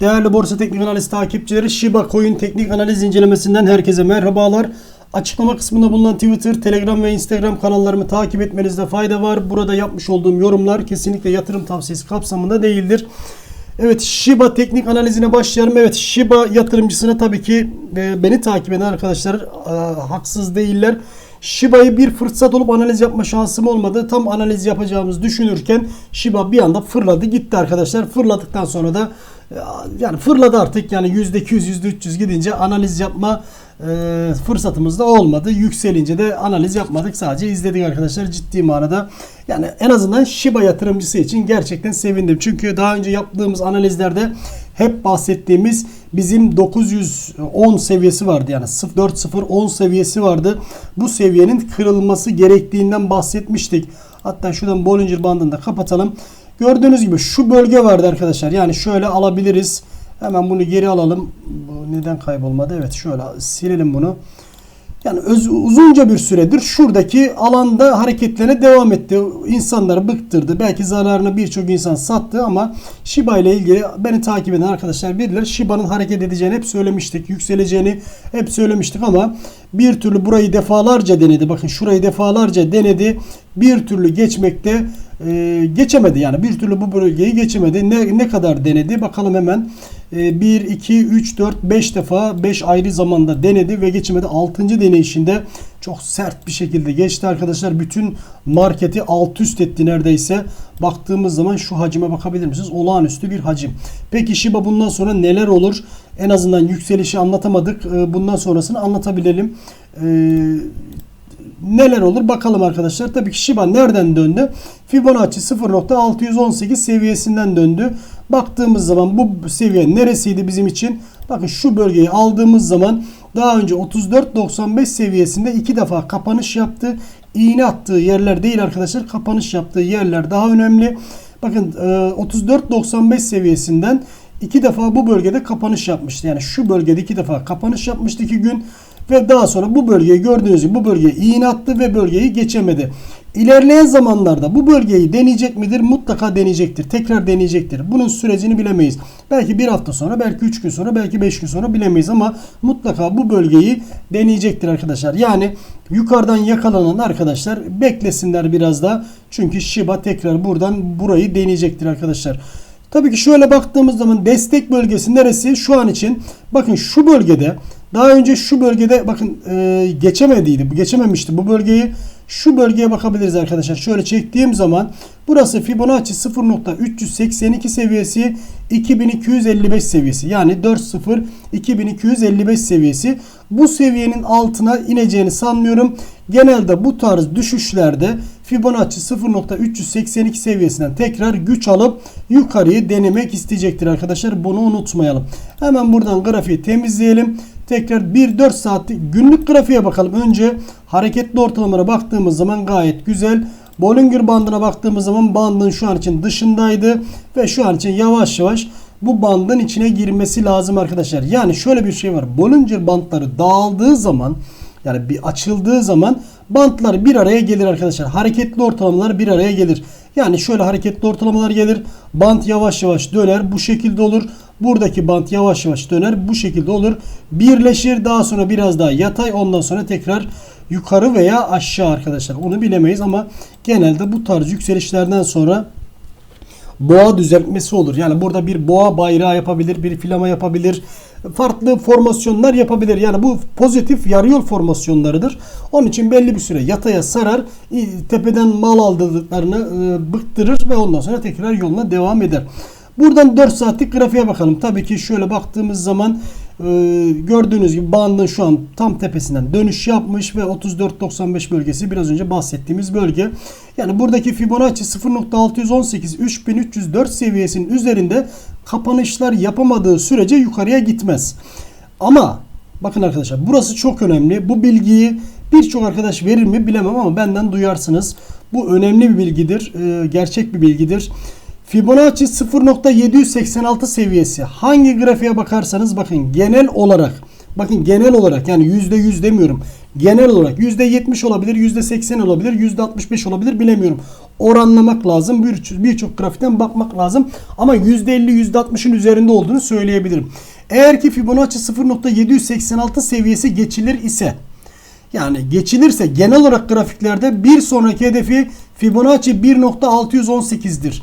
Değerli Borsa Teknik Analiz takipçileri Shiba Coin teknik analiz incelemesinden herkese merhabalar. Açıklama kısmında bulunan Twitter, Telegram ve Instagram kanallarımı takip etmenizde fayda var. Burada yapmış olduğum yorumlar kesinlikle yatırım tavsiyesi kapsamında değildir. Evet Shiba teknik analizine başlayalım. Evet Shiba yatırımcısına tabii ki e, beni takip eden arkadaşlar e, haksız değiller. Shiba'yı bir fırsat olup analiz yapma şansım olmadı. Tam analiz yapacağımızı düşünürken Shiba bir anda fırladı gitti arkadaşlar. Fırladıktan sonra da yani fırladı artık yani %200 %300 gidince analiz yapma e, fırsatımız da olmadı. Yükselince de analiz yapmadık. Sadece izledik arkadaşlar ciddi manada. Yani en azından Shiba yatırımcısı için gerçekten sevindim. Çünkü daha önce yaptığımız analizlerde hep bahsettiğimiz bizim 910 seviyesi vardı. Yani 4010 seviyesi vardı. Bu seviyenin kırılması gerektiğinden bahsetmiştik. Hatta şuradan Bollinger bandını da kapatalım. Gördüğünüz gibi şu bölge vardı arkadaşlar. Yani şöyle alabiliriz. Hemen bunu geri alalım. Bu neden kaybolmadı? Evet şöyle silelim bunu. Yani öz, uzunca bir süredir şuradaki alanda hareketlerine devam etti. İnsanları bıktırdı. Belki zararını birçok insan sattı ama Shiba ile ilgili beni takip eden arkadaşlar bilirler. Shiba'nın hareket edeceğini hep söylemiştik. Yükseleceğini hep söylemiştik ama bir türlü burayı defalarca denedi. Bakın şurayı defalarca denedi. Bir türlü geçmekte e, geçemedi. Yani bir türlü bu bölgeyi geçemedi. Ne, ne kadar denedi? Bakalım hemen. 1, 2, 3, 4, 5 defa 5 ayrı zamanda denedi ve geçemedi. 6. deneyişinde çok sert bir şekilde geçti arkadaşlar. Bütün marketi alt üst etti neredeyse. Baktığımız zaman şu hacime bakabilir misiniz? Olağanüstü bir hacim. Peki Shiba bundan sonra neler olur? En azından yükselişi anlatamadık. Ee, bundan sonrasını anlatabilelim. Ee, neler olur bakalım arkadaşlar. Tabii ki Shiba nereden döndü? Fibonacci 0.618 seviyesinden döndü. Baktığımız zaman bu seviye neresiydi bizim için? Bakın şu bölgeyi aldığımız zaman daha önce 34.95 seviyesinde iki defa kapanış yaptı. İğne attığı yerler değil arkadaşlar. Kapanış yaptığı yerler daha önemli. Bakın 34.95 seviyesinden iki defa bu bölgede kapanış yapmıştı. Yani şu bölgede iki defa kapanış yapmıştı iki gün. Ve daha sonra bu bölgeyi gördüğünüz gibi bu bölgeye iğne attı ve bölgeyi geçemedi. İlerleyen zamanlarda bu bölgeyi deneyecek midir? Mutlaka deneyecektir. Tekrar deneyecektir. Bunun sürecini bilemeyiz. Belki bir hafta sonra, belki 3 gün sonra, belki 5 gün sonra bilemeyiz ama mutlaka bu bölgeyi deneyecektir arkadaşlar. Yani yukarıdan yakalanan arkadaşlar beklesinler biraz daha. Çünkü Shiba tekrar buradan burayı deneyecektir arkadaşlar. Tabii ki şöyle baktığımız zaman destek bölgesi neresi? Şu an için bakın şu bölgede daha önce şu bölgede bakın e, geçemediydi. Geçememişti bu bölgeyi. Şu bölgeye bakabiliriz arkadaşlar. Şöyle çektiğim zaman burası Fibonacci 0.382 seviyesi 2255 seviyesi. Yani 4.0 2255 seviyesi. Bu seviyenin altına ineceğini sanmıyorum. Genelde bu tarz düşüşlerde Fibonacci 0.382 seviyesinden tekrar güç alıp yukarıyı denemek isteyecektir arkadaşlar. Bunu unutmayalım. Hemen buradan grafiği temizleyelim. Tekrar 1-4 saatlik günlük grafiğe bakalım. Önce hareketli ortalamalara baktığımız zaman gayet güzel. Bollinger bandına baktığımız zaman bandın şu an için dışındaydı. Ve şu an için yavaş yavaş bu bandın içine girmesi lazım arkadaşlar. Yani şöyle bir şey var. Bollinger bandları dağıldığı zaman yani bir açıldığı zaman bantlar bir araya gelir arkadaşlar. Hareketli ortalamalar bir araya gelir. Yani şöyle hareketli ortalamalar gelir. Bant yavaş yavaş döner. Bu şekilde olur. Buradaki bant yavaş yavaş döner. Bu şekilde olur. Birleşir. Daha sonra biraz daha yatay. Ondan sonra tekrar yukarı veya aşağı arkadaşlar. Onu bilemeyiz ama genelde bu tarz yükselişlerden sonra boğa düzeltmesi olur. Yani burada bir boğa bayrağı yapabilir, bir filama yapabilir. Farklı formasyonlar yapabilir. Yani bu pozitif yarı yol formasyonlarıdır. Onun için belli bir süre yataya sarar, tepeden mal aldıklarını e, bıktırır ve ondan sonra tekrar yoluna devam eder. Buradan 4 saatlik grafiğe bakalım. Tabii ki şöyle baktığımız zaman e, gördüğünüz gibi bandın şu an tam tepesinden dönüş yapmış ve 34.95 bölgesi biraz önce bahsettiğimiz bölge. Yani buradaki Fibonacci 0.618 3304 seviyesinin üzerinde kapanışlar yapamadığı sürece yukarıya gitmez. Ama bakın arkadaşlar burası çok önemli. Bu bilgiyi birçok arkadaş verir mi bilemem ama benden duyarsınız. Bu önemli bir bilgidir. E, gerçek bir bilgidir. Fibonacci 0.786 seviyesi. Hangi grafiğe bakarsanız bakın genel olarak bakın genel olarak yani %100 demiyorum. Genel olarak %70 olabilir, %80 olabilir, %65 olabilir bilemiyorum. oranlamak lazım. Bir- Birçok grafikten bakmak lazım. Ama %50 %60'ın üzerinde olduğunu söyleyebilirim. Eğer ki Fibonacci 0.786 seviyesi geçilir ise yani geçilirse genel olarak grafiklerde bir sonraki hedefi Fibonacci 1.618'dir.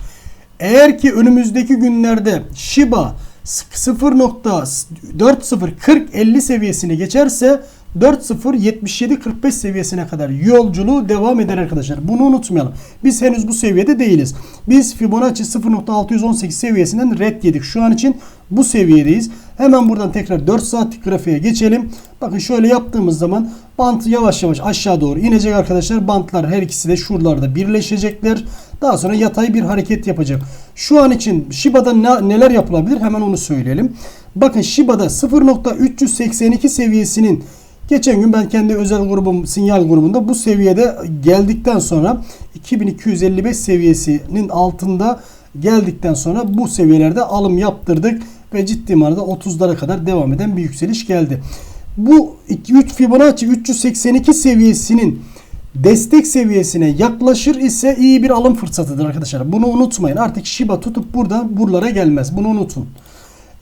Eğer ki önümüzdeki günlerde Shiba 0.4050 seviyesini geçerse 407745 seviyesine kadar yolculuğu devam eder arkadaşlar. Bunu unutmayalım. Biz henüz bu seviyede değiliz. Biz Fibonacci 0.618 seviyesinden red yedik. Şu an için bu seviyedeyiz. Hemen buradan tekrar 4 saatlik grafiğe geçelim. Bakın şöyle yaptığımız zaman bant yavaş yavaş aşağı doğru inecek arkadaşlar. Bantlar her ikisi de şuralarda birleşecekler. Daha sonra yatay bir hareket yapacak. Şu an için Shiba'da ne- neler yapılabilir hemen onu söyleyelim. Bakın Shiba'da 0.382 seviyesinin Geçen gün ben kendi özel grubum sinyal grubunda bu seviyede geldikten sonra 2255 seviyesinin altında geldikten sonra bu seviyelerde alım yaptırdık ve ciddi manada 30'lara kadar devam eden bir yükseliş geldi. Bu 3 Fibonacci 382 seviyesinin destek seviyesine yaklaşır ise iyi bir alım fırsatıdır arkadaşlar. Bunu unutmayın. Artık Shiba tutup buradan buralara gelmez. Bunu unutun.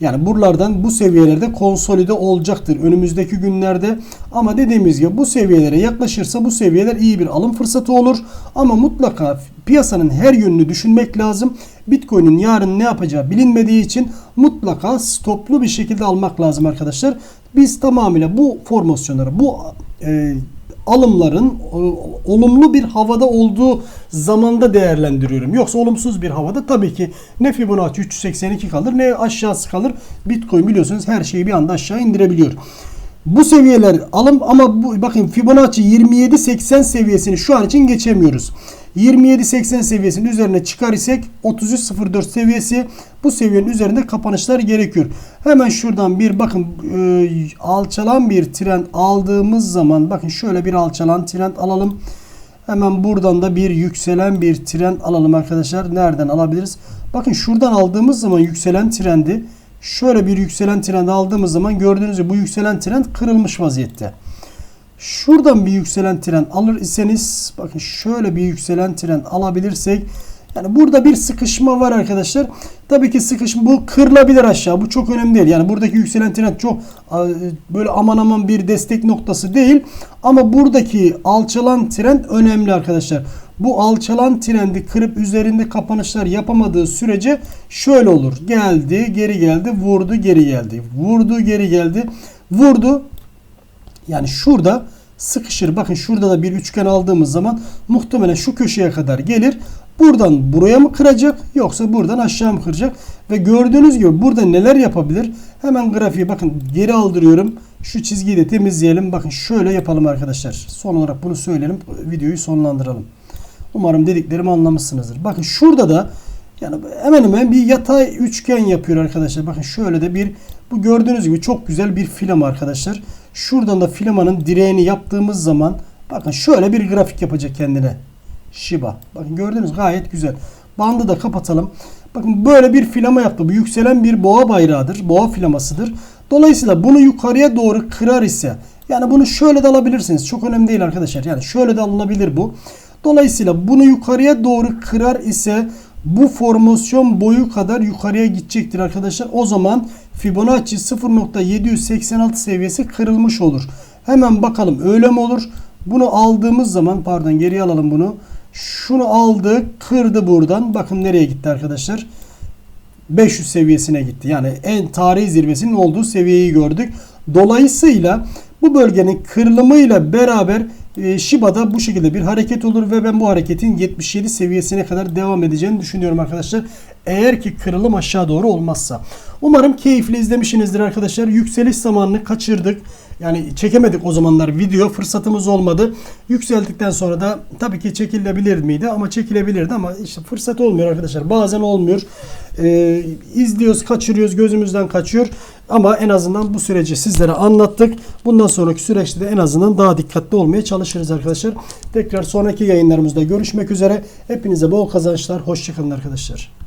Yani buralardan bu seviyelerde konsolide olacaktır önümüzdeki günlerde. Ama dediğimiz gibi bu seviyelere yaklaşırsa bu seviyeler iyi bir alım fırsatı olur. Ama mutlaka piyasanın her yönünü düşünmek lazım. Bitcoin'in yarın ne yapacağı bilinmediği için mutlaka stoplu bir şekilde almak lazım arkadaşlar. Biz tamamıyla bu formasyonları, bu e, alımların e, olumlu bir havada olduğu zamanda değerlendiriyorum. Yoksa olumsuz bir havada tabii ki ne Fibonacci 382 kalır ne aşağısı kalır. Bitcoin biliyorsunuz her şeyi bir anda aşağı indirebiliyor. Bu seviyeler alım ama bu, bakın Fibonacci 27.80 seviyesini şu an için geçemiyoruz. 27.80 seviyesinin üzerine çıkar isek 33.04 seviyesi bu seviyenin üzerinde kapanışlar gerekiyor. Hemen şuradan bir bakın e, alçalan bir trend aldığımız zaman bakın şöyle bir alçalan trend alalım. Hemen buradan da bir yükselen bir trend alalım arkadaşlar. Nereden alabiliriz? Bakın şuradan aldığımız zaman yükselen trendi şöyle bir yükselen trend aldığımız zaman gördüğünüz gibi bu yükselen trend kırılmış vaziyette. Şuradan bir yükselen trend alır iseniz bakın şöyle bir yükselen trend alabilirsek yani burada bir sıkışma var arkadaşlar. Tabii ki sıkışma bu kırılabilir aşağı. Bu çok önemli değil. Yani buradaki yükselen trend çok böyle aman aman bir destek noktası değil. Ama buradaki alçalan trend önemli arkadaşlar. Bu alçalan trendi kırıp üzerinde kapanışlar yapamadığı sürece şöyle olur. Geldi, geri geldi, vurdu, geri geldi. Vurdu, geri geldi. Vurdu. Yani şurada sıkışır. Bakın şurada da bir üçgen aldığımız zaman muhtemelen şu köşeye kadar gelir. Buradan buraya mı kıracak yoksa buradan aşağı mı kıracak? Ve gördüğünüz gibi burada neler yapabilir? Hemen grafiği bakın geri aldırıyorum. Şu çizgiyi de temizleyelim. Bakın şöyle yapalım arkadaşlar. Son olarak bunu söyleyelim. Videoyu sonlandıralım. Umarım dediklerimi anlamışsınızdır. Bakın şurada da yani hemen hemen bir yatay üçgen yapıyor arkadaşlar. Bakın şöyle de bir bu gördüğünüz gibi çok güzel bir film arkadaşlar. Şuradan da filmanın direğini yaptığımız zaman bakın şöyle bir grafik yapacak kendine. Shiba. Bakın gördünüz gayet güzel. Bandı da kapatalım. Bakın böyle bir filama yaptı. Bu yükselen bir boğa bayrağıdır. Boğa filamasıdır. Dolayısıyla bunu yukarıya doğru kırar ise yani bunu şöyle de alabilirsiniz. Çok önemli değil arkadaşlar. Yani şöyle de alınabilir bu. Dolayısıyla bunu yukarıya doğru kırar ise bu formasyon boyu kadar yukarıya gidecektir arkadaşlar. O zaman Fibonacci 0.786 seviyesi kırılmış olur. Hemen bakalım öyle mi olur? Bunu aldığımız zaman pardon geriye alalım bunu. Şunu aldı kırdı buradan. Bakın nereye gitti arkadaşlar. 500 seviyesine gitti. Yani en tarihi zirvesinin olduğu seviyeyi gördük. Dolayısıyla bu bölgenin kırılımıyla beraber e, Shiba'da bu şekilde bir hareket olur ve ben bu hareketin 77 seviyesine kadar devam edeceğini düşünüyorum arkadaşlar. Eğer ki kırılım aşağı doğru olmazsa. Umarım keyifli izlemişsinizdir arkadaşlar. Yükseliş zamanını kaçırdık. Yani çekemedik o zamanlar video fırsatımız olmadı. Yükseldikten sonra da tabii ki çekilebilir miydi ama çekilebilirdi ama işte fırsat olmuyor arkadaşlar. Bazen olmuyor. Ee, izliyoruz, kaçırıyoruz, gözümüzden kaçıyor. Ama en azından bu süreci sizlere anlattık. Bundan sonraki süreçte de en azından daha dikkatli olmaya çalışırız arkadaşlar. Tekrar sonraki yayınlarımızda görüşmek üzere. Hepinize bol kazançlar. Hoşçakalın arkadaşlar.